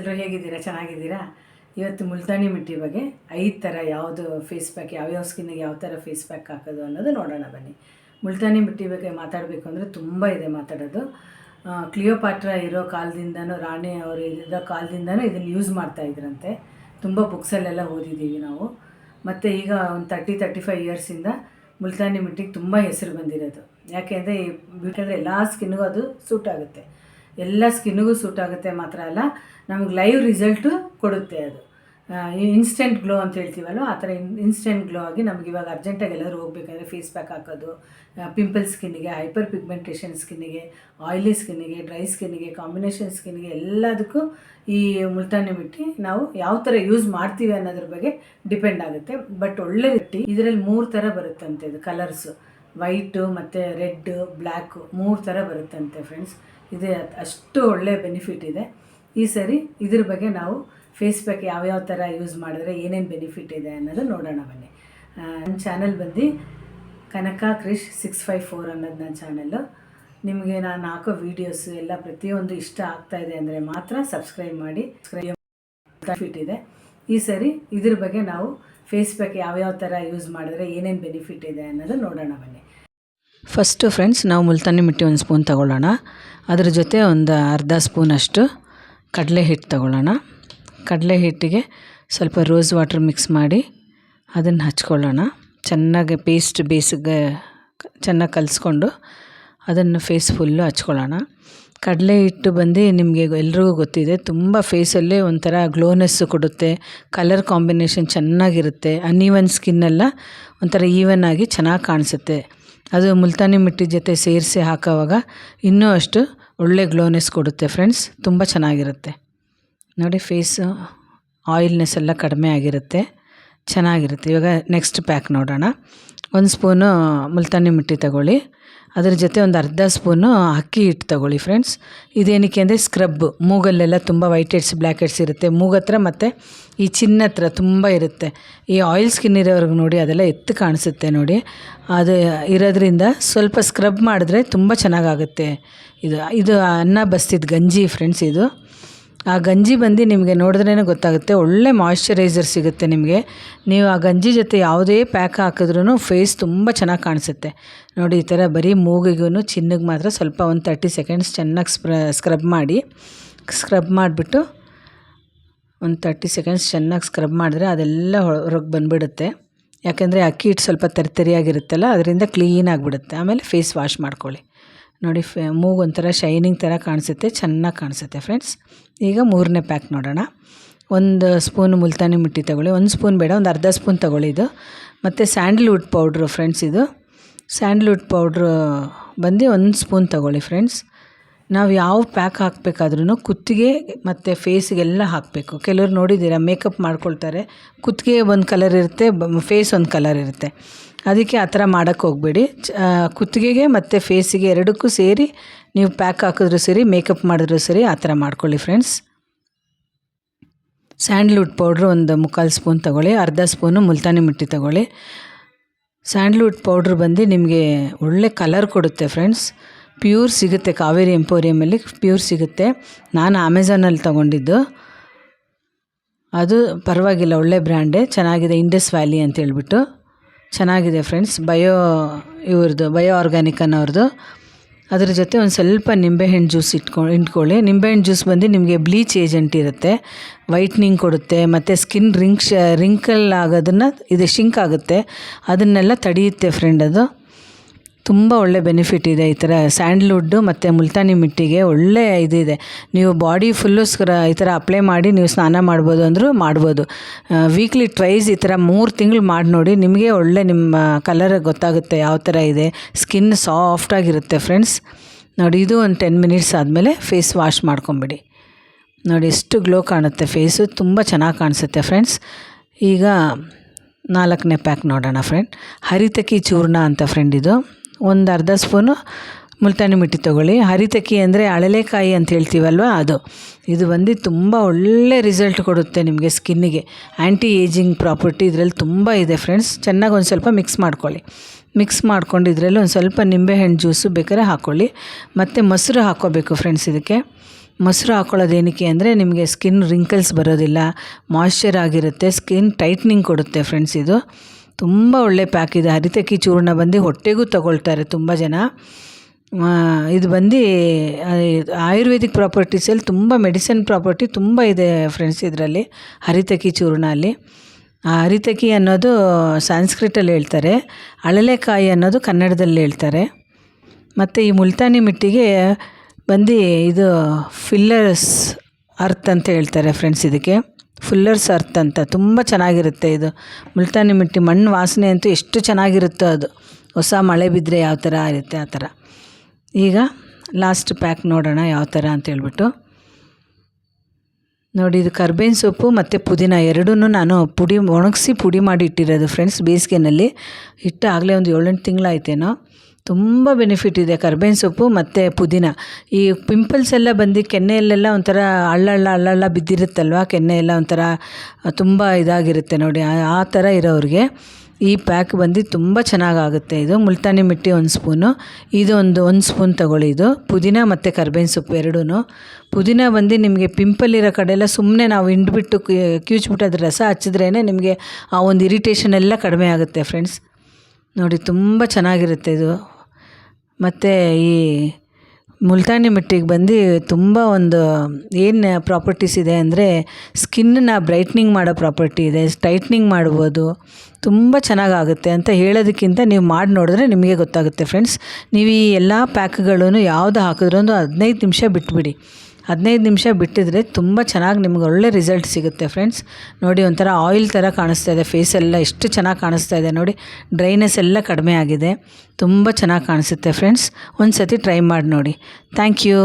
ಎಲ್ಲರೂ ಹೇಗಿದ್ದೀರಾ? ಚೆನ್ನಾಗಿದ್ದೀರಾ? ಇವತ್ತು ಮುಲ್ತಾನಿ ಮಿಟ್ಟಿ ಬಗ್ಗೆ ಐದು ಥರ ಯಾವುದು ಫೇಸ್ ಪ್ಯಾಕ್ ಯಾವ್ಯಾವ ಸ್ಕಿನ್ನಿಗೆ ಯಾವ ಥರ ಫೇಸ್ ಪ್ಯಾಕ್ ಹಾಕೋದು ಅನ್ನೋದು ನೋಡೋಣ ಬನ್ನಿ. ಮುಲ್ತಾನಿ ಮಿಟ್ಟಿ ಬಗ್ಗೆ ಮಾತಾಡಬೇಕು ಅಂದರೆ ತುಂಬ ಇದೆ ಮಾತಾಡೋದು. ಕ್ಲಿಯೋಪಾಟ್ರ ಇರೋ ಕಾಲದಿಂದನೂ, ರಾಣಿ ಅವರು ಇರೋ ಕಾಲದಿಂದನೂ ಇದನ್ನು ಯೂಸ್ ಮಾಡ್ತಾ ಇದ್ರಂತೆ. ತುಂಬ ಬುಕ್ಸಲ್ಲೆಲ್ಲ ಓದಿದ್ದೀವಿ ನಾವು. ಮತ್ತು ಈಗ ಒಂದು ತರ್ಟಿ ತರ್ಟಿ ಫೈವ್ ಇಯರ್ಸಿಂದ ಮುಲ್ತಾನಿ ಮಿಟ್ಟಿಗೆ ತುಂಬ ಹೆಸರು ಬಂದಿರೋದು. ಯಾಕೆಂದರೆ ಬೇಕಂದರೆ ಎಲ್ಲ ಸ್ಕಿನ್ಗೂ ಅದು ಸೂಟ್ ಆಗುತ್ತೆ. ಎಲ್ಲ ಸ್ಕಿನ್ನಿಗೂ ಸೂಟ್ ಆಗುತ್ತೆ ಮಾತ್ರ ಅಲ್ಲ, ನಮ್ಗೆ ಲೈವ್ ರಿಸಲ್ಟು ಕೊಡುತ್ತೆ ಅದು. ಇನ್ಸ್ಟೆಂಟ್ ಗ್ಲೋ ಅಂತ ಹೇಳ್ತೀವಲ್ಲ ಆ ಥರ ಇನ್ಸ್ಟೆಂಟ್ ಗ್ಲೋ ಆಗಿ ನಮ್ಗೆ ಇವಾಗ ಅರ್ಜೆಂಟಾಗಿ ಎಲ್ಲರೂ ಹೋಗ್ಬೇಕಂದ್ರೆ ಫೇಸ್ ಪ್ಯಾಕ್ ಹಾಕೋದು ಪಿಂಪಲ್ ಸ್ಕಿನ್ನಿಗೆ, ಹೈಪರ್ ಪಿಗ್ಮೆಂಟೇಷನ್ ಸ್ಕಿನ್ನಿಗೆ, ಆಯಿಲಿ ಸ್ಕಿನ್ನಿಗೆ, ಡ್ರೈ ಸ್ಕಿನ್ನಿಗೆ, ಕಾಂಬಿನೇಷನ್ ಸ್ಕಿನ್ನಿಗೆ ಎಲ್ಲದಕ್ಕೂ ಈ ಮುಲ್ತಾನಿ ಬಿಟ್ಟು ನಾವು ಯಾವ ಥರ ಯೂಸ್ ಮಾಡ್ತೀವಿ ಅನ್ನೋದ್ರ ಬಗ್ಗೆ ಡಿಪೆಂಡ್ ಆಗುತ್ತೆ. ಬಟ್ ಒಳ್ಳೆ ಮಿಟ್ಟಿ ಇದರಲ್ಲಿ ಮೂರು ಥರ ಬರುತ್ತಂತೆ ಇದು, ಕಲರ್ಸು. ವೈಟು ಮತ್ತು ರೆಡ್ ಬ್ಲ್ಯಾಕು ಮೂರು ಥರ ಬರುತ್ತಂತೆ ಫ್ರೆಂಡ್ಸ್. ಇದೆ ಅಷ್ಟು ಒಳ್ಳೆಯ ಬೆನಿಫಿಟ್ ಇದೆ. ಈ ಸರಿ ಇದ್ರ ಬಗ್ಗೆ ನಾವು ಫೇಸ್ ಪ್ಯಾಕ್ ಯಾವ್ಯಾವ ಥರ ಯೂಸ್ ಮಾಡಿದ್ರೆ ಏನೇನು ಬೆನಿಫಿಟ್ ಇದೆ ಅನ್ನೋದು ನೋಡೋಣ ಬನ್ನಿ. ನನ್ನ ಚಾನಲ್ ಬಂದು Kanaka Krish six five four ಅನ್ನೋದು ನನ್ನ ಚಾನಲ್ಲು ನಿಮಗೆ ನಾನು ಹಾಕೋ ವೀಡಿಯೋಸು ಎಲ್ಲ ಪ್ರತಿಯೊಂದು ಇಷ್ಟ ಆಗ್ತಾ ಇದೆ ಅಂದರೆ ಮಾತ್ರ ಸಬ್ಸ್ಕ್ರೈಬ್ ಮಾಡಿ ಬೆನಿಫಿಟ್ ಇದೆ. ಈ ಸರಿ ಇದ್ರ ಬಗ್ಗೆ ನಾವು ಫೇಸ್ ಪ್ಯಾಕ್ ಯಾವ್ಯಾವ ಥರ ಯೂಸ್ ಮಾಡಿದ್ರೆ ಏನೇನು ಬೆನಿಫಿಟ್ ಇದೆ ಅನ್ನೋದು ನೋಡೋಣ ಬನ್ನಿ. ಫಸ್ಟು ಫ್ರೆಂಡ್ಸ್ ನಾವು ಮುಲ್ತಾನಿ ಮಿಟ್ಟಿ ಒಂದು ಸ್ಪೂನ್ ತಗೊಳ್ಳೋಣ. ಅದ್ರ ಜೊತೆ ಒಂದು ಅರ್ಧ ಸ್ಪೂನಷ್ಟು ಕಡಲೆ ಹಿಟ್ಟು ತಗೊಳ್ಳೋಣ. ಕಡಲೆ ಹಿಟ್ಟಿಗೆ ಸ್ವಲ್ಪ ರೋಸ್ ವಾಟ್ರ್ ಮಿಕ್ಸ್ ಮಾಡಿ ಅದನ್ನು ಹಚ್ಕೊಳ್ಳೋಣ. ಚೆನ್ನಾಗಿ ಪೇಸ್ಟ್ ಬೇಸಿಗೆ ಚೆನ್ನಾಗಿ ಕಲಿಸ್ಕೊಂಡು ಅದನ್ನು ಫೇಸ್ ಫುಲ್ಲು ಹಚ್ಕೊಳ್ಳೋಣ. ಕಡಲೆ ಹಿಟ್ಟು ಬಂದು ನಿಮಗೆ ಎಲ್ರಿಗೂ ಗೊತ್ತಿದೆ, ತುಂಬ ಫೇಸಲ್ಲೇ ಒಂಥರ ಗ್ಲೋನೆಸ್ಸು ಕೊಡುತ್ತೆ ಕಲರ್ ಕಾಂಬಿನೇಷನ್ ಚೆನ್ನಾಗಿರುತ್ತೆ ಅನ್ಈವನ್ ಸ್ಕಿನ್ನೆಲ್ಲ ಒಂಥರ ಈವನ್ ಆಗಿ ಚೆನ್ನಾಗಿ ಕಾಣಿಸುತ್ತೆ. ಅದು ಮುಲ್ತಾನಿ ಮಿಟ್ಟಿ ಜೊತೆ ಸೇರಿಸಿ ಹಾಕೋವಾಗ ಇನ್ನೂ ಅಷ್ಟು ಒಳ್ಳೆ ಗ್ಲೋನೆಸ್ ಕೊಡುತ್ತೆ ಫ್ರೆಂಡ್ಸ್ ತುಂಬ ಚೆನ್ನಾಗಿರುತ್ತೆ. ನೋಡಿ ಫೇಸು ಆಯಿಲ್ನೆಸ್ ಎಲ್ಲ ಕಡಿಮೆ ಆಗಿರುತ್ತೆ. ಚೆನ್ನಾಗಿರುತ್ತೆ. ಇವಾಗ ನೆಕ್ಸ್ಟ್ ಪ್ಯಾಕ್ ನೋಡೋಣ. ಒಂದು ಸ್ಪೂನು ಮುಲ್ತಾನಿ ಮಿಟ್ಟಿ ತಗೊಳ್ಳಿ. ಅದ್ರ ಜೊತೆ ಒಂದು ಅರ್ಧ ಸ್ಪೂನು ಅಕ್ಕಿ ಹಿಟ್ಟು ತಗೊಳ್ಳಿ ಫ್ರೆಂಡ್ಸ್ ಇದೇನಕ್ಕೆ ಅಂದರೆ ಸ್ಕ್ರಬ್ ಮೂಗಲ್ಲೆಲ್ಲ ತುಂಬ ವೈಟ್ ಹೆಡ್ಸ್ ಬ್ಲ್ಯಾಕ್ ಹೆಡ್ಸ್ ಇರುತ್ತೆ. ಮೂಗತ್ರ ಮತ್ತು ಈ ಚಿನ್ನ ಹತ್ರ ತುಂಬ ಇರುತ್ತೆ. ಈ ಆಯಿಲ್ ಸ್ಕಿನ್ ಇರೋವ್ರಿಗೆ ನೋಡಿ ಅದೆಲ್ಲ ಎತ್ತು ಕಾಣಿಸುತ್ತೆ ನೋಡಿ. ಅದು ಇರೋದ್ರಿಂದ ಸ್ವಲ್ಪ ಸ್ಕ್ರಬ್ ಮಾಡಿದ್ರೆ ತುಂಬ ಚೆನ್ನಾಗಾಗುತ್ತೆ. ಇದು ಇದು ಅನ್ನ ಬಸ್ತಿದ್ದು ಗಂಜಿ ಫ್ರೆಂಡ್ಸ್ ಇದು. ಆ ಗಂಜಿ ಬಂದು ನಿಮಗೆ ನೋಡಿದ್ರೇ ಗೊತ್ತಾಗುತ್ತೆ. ಒಳ್ಳೆ ಮಾಯ್ಶ್ಚರೈಸರ್ ಸಿಗುತ್ತೆ ನಿಮಗೆ. ನೀವು ಆ ಗಂಜಿ ಜೊತೆ ಯಾವುದೇ ಪ್ಯಾಕ್ ಹಾಕಿದ್ರೂ ಫೇಸ್ ತುಂಬ ಚೆನ್ನಾಗಿ ಕಾಣಿಸುತ್ತೆ. ನೋಡಿ, ಈ ಥರ ಬರೀ ಮೂಗಿಗೂ ಚಿನ್ನಗೆ ಮಾತ್ರ ಸ್ವಲ್ಪ ಒಂದು ತರ್ಟಿ ಸೆಕೆಂಡ್ಸ್ ಚೆನ್ನಾಗಿ ಸ್ಪ್ರ ಸ್ಕ್ರಬ್ ಮಾಡಿ ಸ್ಕ್ರಬ್ ಮಾಡಿಬಿಟ್ಟು ಒಂದು ತರ್ಟಿ ಸೆಕೆಂಡ್ಸ್ ಚೆನ್ನಾಗಿ ಸ್ಕ್ರಬ್ ಮಾಡಿದ್ರೆ ಅದೆಲ್ಲ ಹೊರಗೆ ಬಂದುಬಿಡುತ್ತೆ. ಯಾಕೆಂದರೆ ಅಕ್ಕಿ ಹಿಟ್ಟು ಸ್ವಲ್ಪ ತರಿತರಿಯಾಗಿರುತ್ತಲ್ಲ, ಅದರಿಂದ ಕ್ಲೀನ್ ಆಗಿಬಿಡುತ್ತೆ. ಆಮೇಲೆ ಫೇಸ್ ವಾಶ್ ಮಾಡ್ಕೊಳ್ಳಿ. ನೋಡಿ, ಫೆ, ಮೂಗು ಶೈನಿಂಗ್ ಥರ ಕಾಣಿಸುತ್ತೆ, ಚೆನ್ನಾಗಿ ಕಾಣಿಸುತ್ತೆ ಫ್ರೆಂಡ್ಸ್ ಈಗ ಮೂರನೇ ಪ್ಯಾಕ್ ನೋಡೋಣ. ಒಂದು ಸ್ಪೂನ್ ಮುಲ್ತಾನಿ ಮಿಟ್ಟಿ ತಗೊಳ್ಳಿ. ಒಂದು ಸ್ಪೂನ್ ಬೇಡ, ಒಂದು ಅರ್ಧ ಸ್ಪೂನ್ ತಗೊಳ್ಳಿ ಇದು. ಮತ್ತು ಸ್ಯಾಂಡಲ್ವುಡ್ ಪೌಡ್ರು ಫ್ರೆಂಡ್ಸ್ ಇದು. ಸ್ಯಾಂಡಲ್ವುಡ್ ಪೌಡ್ರು ಬಂದು ಒಂದು ಸ್ಪೂನ್ ತಗೊಳ್ಳಿ ಫ್ರೆಂಡ್ಸ್ ನಾವು ಯಾವ ಪ್ಯಾಕ್ ಹಾಕಬೇಕಾದ್ರೂ ಕುತ್ತಿಗೆ ಮತ್ತು ಫೇಸಿಗೆಲ್ಲ ಹಾಕಬೇಕು. ಕೆಲವರು ನೋಡಿದ್ದೀರಾ, ಮೇಕಪ್ ಮಾಡ್ಕೊಳ್ತಾರೆ, ಕುತ್ತಿಗೆ ಒಂದು ಕಲರ್ ಇರುತ್ತೆ ಫೇಸ್ ಒಂದು ಕಲರ್ ಇರುತ್ತೆ. ಅದಕ್ಕೆ ಆ ಥರ ಮಾಡೋಕ್ಕೆ ಹೋಗಬೇಡಿ. ಕುತ್ತಿಗೆಗೆ ಮತ್ತು ಫೇಸಿಗೆ ಎರಡಕ್ಕೂ ಸೇರಿ ನೀವು ಪ್ಯಾಕ್ ಹಾಕಿದ್ರೂ ಸರಿ, ಮೇಕಪ್ ಮಾಡಿದ್ರೂ ಸರಿ, ಆ ಥರ ಮಾಡ್ಕೊಳ್ಳಿ ಫ್ರೆಂಡ್ಸ್ ಸ್ಯಾಂಡ್ಲ್ವುಡ್ ಪೌಡ್ರ್ ಒಂದು ಮುಕ್ಕಾಲು ಸ್ಪೂನ್ ತಗೊಳ್ಳಿ, ಅರ್ಧ ಸ್ಪೂನು ಮುಲ್ತಾನಿ ಮಿಟ್ಟಿ ತಗೊಳ್ಳಿ. ಸ್ಯಾಂಡ್ಲ್ವುಡ್ ಪೌಡ್ರ್ ಬಂದು ನಿಮಗೆ ಒಳ್ಳೆ ಕಲರ್ ಕೊಡುತ್ತೆ ಫ್ರೆಂಡ್ಸ್ ಪ್ಯೂರ್ ಸಿಗುತ್ತೆ ಕಾವೇರಿ ಎಂಪೋರಿಯಮಲ್ಲಿ ಪ್ಯೂರ್ ಸಿಗುತ್ತೆ. ನಾನು ಅಮೆಝಾನಲ್ಲಿ ತೊಗೊಂಡಿದ್ದು. ಅದು ಪರವಾಗಿಲ್ಲ, ಒಳ್ಳೆ ಬ್ರ್ಯಾಂಡೇ. ಚೆನ್ನಾಗಿದೆ ಇಂಡಸ್ ವ್ಯಾಲಿ ಅಂತ ಹೇಳ್ಬಿಟ್ಟು. ಚೆನ್ನಾಗಿದೆ ಫ್ರೆಂಡ್ಸ್, ಬಯೋ ಇವ್ರದ್ದು, ಬಯೋ ಆರ್ಗ್ಯಾನಿಕ್ ಅನ್ನೋರ್ದು. ಅದ್ರ ಜೊತೆ ಒಂದು ಸ್ವಲ್ಪ ನಿಂಬೆಹಣ್ಣು ಜ್ಯೂಸ್ ಇಟ್ಕೊ ಇಟ್ಕೊಳ್ಳಿ ನಿಂಬೆಹಣ್ಣು ಜ್ಯೂಸ್ ಬಂದು ನಿಮಗೆ ಬ್ಲೀಚ್ ಏಜೆಂಟ್ ಇರುತ್ತೆ. ವೈಟ್ನಿಂಗ್ ಕೊಡುತ್ತೆ, ಮತ್ತು ಸ್ಕಿನ್ ರಿಂಕ್ ರಿಂಕಲ್ ಆಗೋದನ್ನು, ಇದು ಶಿಂಕ್ ಆಗುತ್ತೆ. ಅದನ್ನೆಲ್ಲ ತಡೆಯುತ್ತೆ ಫ್ರೆಂಡ್ ಅದು. ತುಂಬ ಒಳ್ಳೆ ಬೆನಿಫಿಟ್ ಇದೆ ಈ ಥರ ಸ್ಯಾಂಡ್ಲ್ವುಡ್ಡು ಮತ್ತು ಮುಲ್ತಾನಿ ಮಿಟ್ಟಿಗೆ ಒಳ್ಳೆ ಇದಿದೆ. ನೀವು ಬಾಡಿ ಫುಲ್ಲು ಸ್ಕ್ರ ಈ ಥರ ಅಪ್ಲೈ ಮಾಡಿ ನೀವು ಸ್ನಾನ ಮಾಡ್ಬೋದು ಅಂದರೂ ಮಾಡ್ಬೋದು. ವೀಕ್ಲಿ ಟ್ವೈಸ್ ಈ ಥರ ಮೂರು ತಿಂಗಳು ಮಾಡಿ ನೋಡಿ ನಿಮಗೆ ಒಳ್ಳೆ ನಿಮ್ಮ ಕಲರ್ ಗೊತ್ತಾಗುತ್ತೆ ಯಾವ ಥರ ಇದೆ. ಸ್ಕಿನ್ ಸಾಫ್ಟಾಗಿರುತ್ತೆ ಫ್ರೆಂಡ್ಸ್ ನೋಡಿ ಇದು ಒಂದು ಟೆನ್ ಮಿನಿಟ್ಸ್ ಆದಮೇಲೆ ಫೇಸ್ ವಾಶ್ ಮಾಡ್ಕೊಂಬಿಡಿ. ನೋಡಿ ಎಷ್ಟು ಗ್ಲೋ ಕಾಣುತ್ತೆ ಫೇಸು ತುಂಬ ಚೆನ್ನಾಗಿ ಕಾಣಿಸುತ್ತೆ ಫ್ರೆಂಡ್ಸ್ ಈಗ ನಾಲ್ಕನೇ ಪ್ಯಾಕ್ ನೋಡೋಣ ಫ್ರೆಂಡ್ ಹರಿತಕಿ ಚೂರ್ಣ ಅಂತ ಫ್ರೆಂಡ್ ಇದು. ಒಂದು ಅರ್ಧ ಸ್ಪೂನು ಮುಲ್ತಾನಿ ಮಿಟ್ಟಿ ತೊಗೊಳ್ಳಿ. ಹರಿತಕಿ ಅಂದರೆ ಅಳಲೆಕಾಯಿ ಅಂತ ಹೇಳ್ತೀವಲ್ವ ಅದು. ಇದು ಬಂದು ತುಂಬ ಒಳ್ಳೆ ರಿಸಲ್ಟ್ ಕೊಡುತ್ತೆ ನಿಮಗೆ ಸ್ಕಿನ್ನಿಗೆ. ಆ್ಯಂಟಿ ಏಜಿಂಗ್ ಪ್ರಾಪರ್ಟಿ ಇದರಲ್ಲಿ ತುಂಬ ಇದೆ ಫ್ರೆಂಡ್ಸ್ ಚೆನ್ನಾಗಿ ಒಂದು ಸ್ವಲ್ಪ ಮಿಕ್ಸ್ ಮಾಡ್ಕೊಳ್ಳಿ. ಮಿಕ್ಸ್ ಮಾಡ್ಕೊಂಡು ಇದರಲ್ಲಿ ಒಂದು ಸ್ವಲ್ಪ ನಿಂಬೆಹಣ್ಣು ಜ್ಯೂಸು ಬೇಕಾದ್ರೆ ಹಾಕ್ಕೊಳ್ಳಿ ಮತ್ತು ಮೊಸರು ಹಾಕ್ಕೋಬೇಕು ಫ್ರೆಂಡ್ಸ್ ಇದಕ್ಕೆ. ಮೊಸರು ಹಾಕ್ಕೊಳ್ಳೋದು ಏನಕ್ಕೆ ಅಂದರೆ ನಿಮಗೆ ಸ್ಕಿನ್ ರಿಂಕಲ್ಸ್ ಬರೋದಿಲ್ಲ. ಮಾಯ್ಶ್ಚರ್ ಆಗಿರುತ್ತೆ ಸ್ಕಿನ್ ಟೈಟ್ನಿಂಗ್ ಕೊಡುತ್ತೆ ಫ್ರೆಂಡ್ಸ್ ಇದು. ತುಂಬ ಒಳ್ಳೆ ಪ್ಯಾಕ್ ಇದೆ. ಹರಿತಕ್ಕಿ ಚೂರ್ಣ ಬಂದು ಹೊಟ್ಟೆಗೂ ತಗೊಳ್ತಾರೆ ತುಂಬ ಜನ. ಇದು ಬಂದು ಆಯುರ್ವೇದಿಕ್ ಪ್ರಾಪರ್ಟೀಸಲ್ಲಿ ತುಂಬ ಮೆಡಿಸಿನ್ ಪ್ರಾಪರ್ಟಿ ತುಂಬ ಇದೆ ಫ್ರೆಂಡ್ಸ್ ಇದರಲ್ಲಿ ಹರಿತಕಿ ಚೂರ್ಣ ಅಲ್ಲಿ. ಹರಿತಕಿ ಅನ್ನೋದು ಸಂಸ್ಕೃತಲ್ಲಿ ಹೇಳ್ತಾರೆ. ಅಳಲೆಕಾಯಿ ಅನ್ನೋದು ಕನ್ನಡದಲ್ಲಿ ಹೇಳ್ತಾರೆ. ಮತ್ತು ಈ ಮುಲ್ತಾನಿ ಮಿಟ್ಟಿಗೆ ಬಂದು ಇದು ಫಿಲ್ಲರ್ಸ್ ಅರ್ತ್ ಅಂತ ಹೇಳ್ತಾರೆ ಫ್ರೆಂಡ್ಸ್ ಇದಕ್ಕೆ. ಫುಲ್ಲರ್ಸ್ ಅರ್ತ್ ಅಂತ. ತುಂಬ ಚೆನ್ನಾಗಿರುತ್ತೆ ಇದು. ಮುಲ್ತಾನಿ ಮಿಟ್ಟಿ ಮಣ್ಣು ವಾಸನೆ ಅಂತೂ ಎಷ್ಟು ಚೆನ್ನಾಗಿರುತ್ತೋ ಅದು. ಹೊಸ ಮಳೆ ಬಿದ್ದರೆ ಯಾವ ಥರ ಇರುತ್ತೆ ಆ ಥರ ಈಗ ಲಾಸ್ಟ್ ಪ್ಯಾಕ್ ನೋಡೋಣ ಯಾವ ಥರ ಅಂತ ಹೇಳ್ಬಿಟ್ಟು. ನೋಡಿ, ಇದು ಕರ್ಬೇವಿನ ಸೊಪ್ಪು ಮತ್ತು ಪುದೀನ ಎರಡೂ ನಾನು ಪುಡಿ ಒಣಗಿಸಿ ಪುಡಿ ಮಾಡಿ ಇಟ್ಟಿರೋದು ಫ್ರೆಂಡ್ಸ್ ಬೇಸಿಗೆನಲ್ಲಿ. ಇಟ್ಟು ಆಗಲೇ ಒಂದು ಏಳೆಂಟು ತಿಂಗಳಾಯ್ತೇನೋ. ತುಂಬ ಬೆನಿಫಿಟ್ ಇದೆ, ಕರ್ಬೇವಿನ ಸೊಪ್ಪು ಮತ್ತು ಪುದೀನ. ಈ ಪಿಂಪಲ್ಸ್ ಎಲ್ಲ ಬಂದು ಕೆನ್ನೆಯಲ್ಲೆಲ್ಲ ಒಂಥರ ಹಳ್ಳಳ್ಳ ಹಳ್ಳಳ್ಳ ಬಿದ್ದಿರುತ್ತಲ್ವ? ಕೆನ್ನೆ ಎಲ್ಲ ಒಂಥರ ತುಂಬ ಇದಾಗಿರುತ್ತೆ ನೋಡಿ, ಆ- ಥರ ಇರೋರಿಗೆ ಈ ಪ್ಯಾಕ್ ಬಂದು ತುಂಬ ಚೆನ್ನಾಗಾಗುತ್ತೆ ಇದು. ಮುಲ್ತಾನಿ ಮಿಟ್ಟಿ ಒಂದು ಸ್ಪೂನು. ಇದು ಒಂದು ಒಂದು ಸ್ಪೂನ್ ತಗೊಳ್ಳಿ ಇದು. ಪುದೀನ ಮತ್ತು ಕರ್ಬೇವಿನ ಸೊಪ್ಪು ಎರಡೂ ಪುದೀನ ಬಂದು ನಿಮಗೆ ಪಿಂಪಲ್ ಇರೋ ಕಡೆ ಸುಮ್ಮನೆ ನಾವು ಹಿಂಡ್ಬಿಟ್ಟು ಕ್ಯೂಚ್ಬಿಟ್ಟು ಅದ್ರ ರಸ ಹಚ್ಚಿದ್ರೇ ನಿಮಗೆ ಆ ಒಂದು ಇರಿಟೇಷನ್ ಎಲ್ಲ ಕಡಿಮೆ ಆಗುತ್ತೆ ಫ್ರೆಂಡ್ಸ್ ನೋಡಿ, ತುಂಬ ಚೆನ್ನಾಗಿರುತ್ತೆ ಇದು. ಮತ್ತು ಈ ಮುಲ್ತಾನಿ ಮಿಟ್ಟಿಗೆ ಬಂದು ತುಂಬ ಒಂದು ಏನು ಪ್ರಾಪರ್ಟೀಸ್ ಇದೆ ಅಂದರೆ ಸ್ಕಿನ್ನನ್ನ ಬ್ರೈಟ್ನಿಂಗ್ ಮಾಡೋ ಪ್ರಾಪರ್ಟಿ ಇದೆ ಟೈಟ್ನಿಂಗ್ ಮಾಡ್ಬೋದು, ತುಂಬ ಚೆನ್ನಾಗಾಗುತ್ತೆ ಅಂತ ಹೇಳೋದಕ್ಕಿಂತ ನೀವು ಮಾಡಿ ನೋಡಿದ್ರೆ ನಿಮಗೆ ಗೊತ್ತಾಗುತ್ತೆ ಫ್ರೆಂಡ್ಸ್ ನೀವು ಈ ಎಲ್ಲ ಪ್ಯಾಕ್ಗಳನ್ನು ಯಾವುದು ಹಾಕಿದ್ರೂ ಒಂದು ಹದಿನೈದು ನಿಮಿಷ ಬಿಟ್ಬಿಡಿ. ಹದಿನೈದು ನಿಮಿಷ ಬಿಟ್ಟಿದ್ರೆ ತುಂಬ ಚೆನ್ನಾಗಿ ನಿಮ್ಗೆ ಒಳ್ಳೆ ರಿಸಲ್ಟ್ ಸಿಗುತ್ತೆ ಫ್ರೆಂಡ್ಸ್ ನೋಡಿ, ಒಂಥರ ಆಯಿಲ್ ಥರ ಕಾಣಿಸ್ತಾ ಇದೆ ಫೇಸ್ ಎಲ್ಲ ಎಷ್ಟು ಚೆನ್ನಾಗಿ ಕಾಣಿಸ್ತಾ ಇದೆ. ನೋಡಿ ಡ್ರೈನೆಸ್ ಎಲ್ಲ ಕಡಿಮೆ ಆಗಿದೆ. ತುಂಬ ಚೆನ್ನಾಗಿ ಕಾಣಿಸುತ್ತೆ ಫ್ರೆಂಡ್ಸ್ ಒಂದು ಸತಿ ಟ್ರೈ ಮಾಡಿ ನೋಡಿ. Thank you